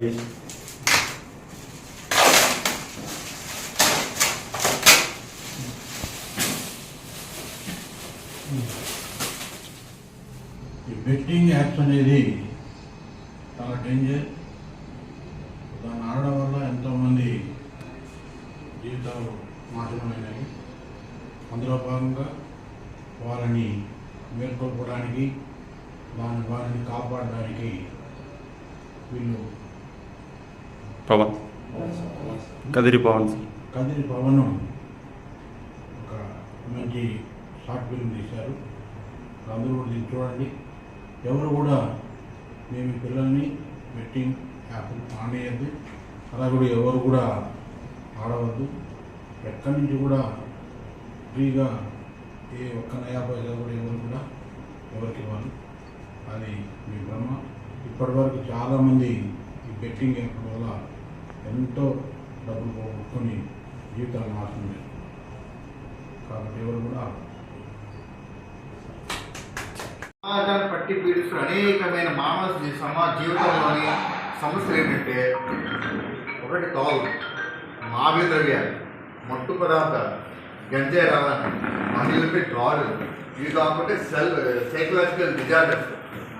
ఈ betting apps అనేది చాలా డేంజర్ దాన్ని ఆడడం వల్ల ఎంతోమంది జీవితాలు నాశనమైనాయి అందులో భాగంగా వారిని మేల్కొల్పడానికి దాని వారిని కాపాడడానికి వీళ్ళు పవన్. కదిరి పవన్. సార్ కదిరి పవన్ ఒక మంచి షార్ట్ ఫిల్మ్ తీశారు. అందరూ కూడా దీన్ని చూడండి. ఎవరు కూడా మేము పిల్లల్ని బెట్టింగ్ యాప్ ఆనేయద్దు. అలా కూడా ఎవరు కూడా ఆడవద్దు. ఎక్కడి నుంచి కూడా ఫ్రీగా ఏ ఒక్క నయా పైసా కూడా ఎవరు కూడా ఎవరికి ఇవ్వాలి అది మీ బ్రహ్మ ఇప్పటివరకు చాలామంది ఈ బెట్టింగ్ యాప్ వల్ల ఎంతో డబ్బులు పోగొట్టుకొని జీవితాలు నాశనం కాబట్టి ఎవరు కూడా సమాజాన్ని పట్టి పీడిస్తున్న అనేకమైన మానవ సమా జీవితంలోని సమస్యలు ఏంటంటే ఒకటి తాగు మావి ద్రవ్యాలు మట్టు పదార్థాలు గంజాయి రావాలి మహిళలపై డ్రాలు ఇవి కాకుండా సెల్ సైకలాజికల్ డిజార్డర్స్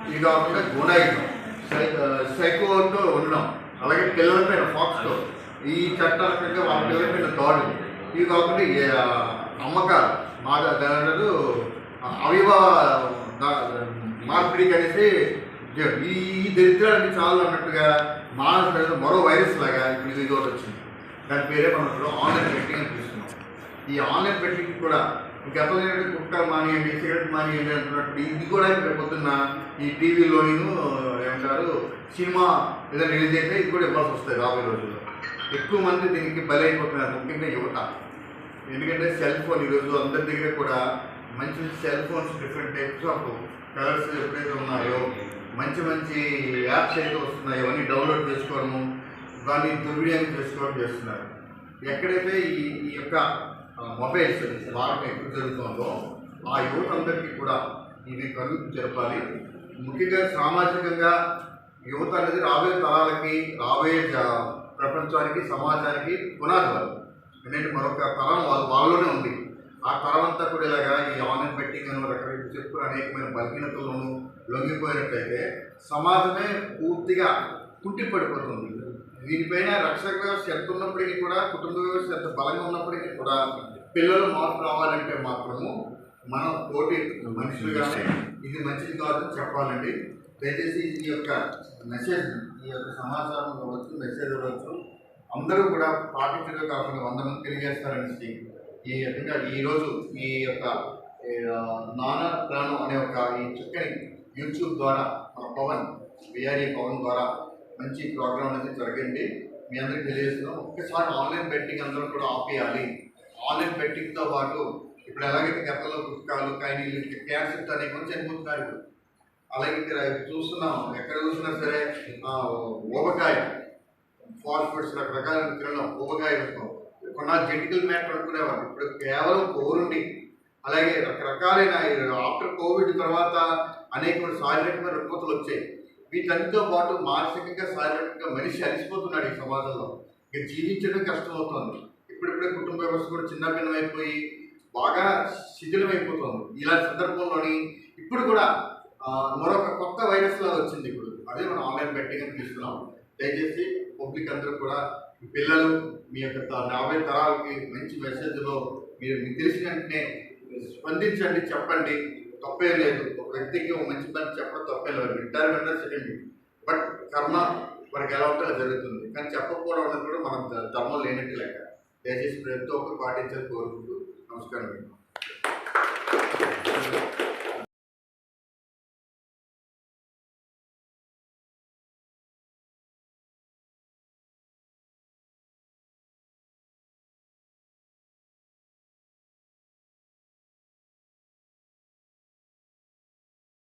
ఇవి కాకుండా గుణాయితం సైకో సైకోతో ఉండడం. అలాగే పిల్లలపైన ఫాక్స్లో ఈ చట్టాల కంటే వాళ్ళ పిల్లలపైన దాడు ఇవి కాకుండా అమ్మకాలు. మా దాంట్లో అవివాహ మార్పిడి అనేసి ఈ దరిద్రానికి చాలు అన్నట్టుగా మానవ మరో వైరస్ లాగా ఇప్పుడు ఇది ఒకటి వచ్చింది. దాని పేరే మనం ఇప్పుడు ఆన్లైన్ బెట్టింగ్ అని పిలుస్తున్నాం. ఈ ఆన్లైన్ బెట్టింగ్ కూడా గతంలో కుక్క మానేయండి సిగరెట్ మానేయండి అంటున్నట్టు ఇది కూడా ఇప్పుడు పొద్దున్న ఈ టీవీలోనూ ఏమంటారు సినిమా ఏదైనా రిలీజ్ అయితే ఇది కూడా ఇవ్వాల్సి వస్తుంది రాబోయే రోజుల్లో. ఎక్కువ మంది దీనికి బలైపోతున్నారు ముఖ్యంగా యువత. ఎందుకంటే సెల్ ఫోన్ ఈరోజు అందరి దగ్గర కూడా మంచి cell phones different types of colours ఎప్పుడైతే ఉన్నాయో మంచి మంచి యాప్స్ అయితే వస్తున్నాయో అవన్నీ డౌన్లోడ్ చేసుకోవడము దాన్ని దుర్వినియోగం చేసుకోవడం చేస్తున్నారు. ఎక్కడైతే ఈ ఈ యొక్క మొబైల్స్ వాడకం ఎక్కువ జరుగుతుందో ఆ యువత అందరికీ కూడా ఇది కలుగు జరపాలి. ముఖ్యంగా సామాజికంగా యువత అనేది రాబోయే తరాలకి రాబోయే ప్రపంచానికి సమాజానికి పునాది వాళ్ళు ఎందుకంటే మరొక తరం వాళ్ళ వాళ్ళలోనే ఉంది. ఆ తరం అంతా కూడా ఇలాగా ఈ ఆన్లైన్ బెట్టింగ్ అని రకరకాల చెప్పుకుని అనేకమైన బలహీనతలను లొంగిపోయినట్లయితే సమాజమే పూర్తిగా కుంటిపడిపోతుంది దీనిపైన రక్షక వ్యవస్థ ఎంత ఉన్నప్పటికీ కూడా కుటుంబ వ్యవస్థ ఎంత బలంగా ఉన్నప్పటికీ కూడా పిల్లలు మార్పు రావాలంటే మాత్రము మనం తోటి మనుషులుగానే ఇది మంచిది కాదు చెప్పాలండి. దయచేసి ఈ యొక్క మెసేజ్ ఈ యొక్క సమాచారం ఇవ్వచ్చు మెసేజ్ ఇవ్వచ్చు. అందరూ కూడా పాటించడం కాకుండా వంద మంది తెలియజేస్తారనేసి ఈ విధంగా ఈరోజు ఈ యొక్క నానా ప్రాణం అనే ఒక ఈ చక్కని యూట్యూబ్ ద్వారా మన పవన్ బిఆర్ఏ పవన్ ద్వారా మంచి ప్రోగ్రామ్ అనేది జరిగింది. మీ అందరికీ తెలియజేస్తున్నాం. ఒక్కసారి ఆన్లైన్ బెట్టింగ్ అందరూ కూడా ఆపేయాలి. ఆన్లైన్ బెట్టింగ్తో పాటు ఇప్పుడు ఎలాగైతే గతంలో పుస్తకాలు కైనీలు క్యాన్సర్తో అనేక మంది చనిపోతున్నారు ఇప్పుడు. అలాగే ఇక్కడ చూస్తున్నాం ఎక్కడ చూసినా సరే ఆ, ఊబకాయ. ఫాస్ఫేట్స్ రకరకాల తినడం ఊబకాయ ఉంటాం కొన్నాళ్ళు జెంటికల్ మ్యాటర్ అనుకునేవారు. ఇప్పుడు కేవలం కోరుండి. అలాగే రకరకాలైన ఆఫ్టర్ కోవిడ్ తర్వాత అనేకమైన శారీరకమైన రుగ్మతలు వచ్చాయి. వీటన్నిటితో పాటు మానసికంగా శారీరకంగా మనిషి అలసిపోతున్నాడు ఈ సమాజంలో. ఇక జీవించడం కష్టమవుతుంది. ఇప్పుడిప్పుడే కుటుంబ వ్యవస్థ కూడా చిన్న భిన్నమైపోయి బాగా శిథిలమైపోతుంది. ఇలాంటి సందర్భంలోని ఇప్పుడు కూడా మరొక కొత్త వైరస్ లాగా వచ్చింది ఇప్పుడు. అదే మనం ఆన్లైన్ బెట్టింగ్ అని తీసుకున్నాం దయచేసి పబ్లిక్ అందరూ కూడా మీ పిల్లలు మీ యొక్క త- రాబోయే తరాలకి మంచి మెసేజ్లో మీరు మీకు తెలిసిన వెంటనే స్పందించండి చెప్పండి. తప్పే లేదు. ఒక వ్యక్తికి ఒక మంచి పని చెప్పడం తప్పే లేదు. వింటారు వింటారు సెకండ్. బట్ కర్మ మనకి ఎలా ఉంటే జరుగుతుంది. కానీ చెప్పకపోవడం అనేది కూడా మనం ధర్మం లేనట్టు లెక్క. దయచేసి ప్రతి ఒక్కరు పాటించాలని కోరుకుంటూ నమస్కారం.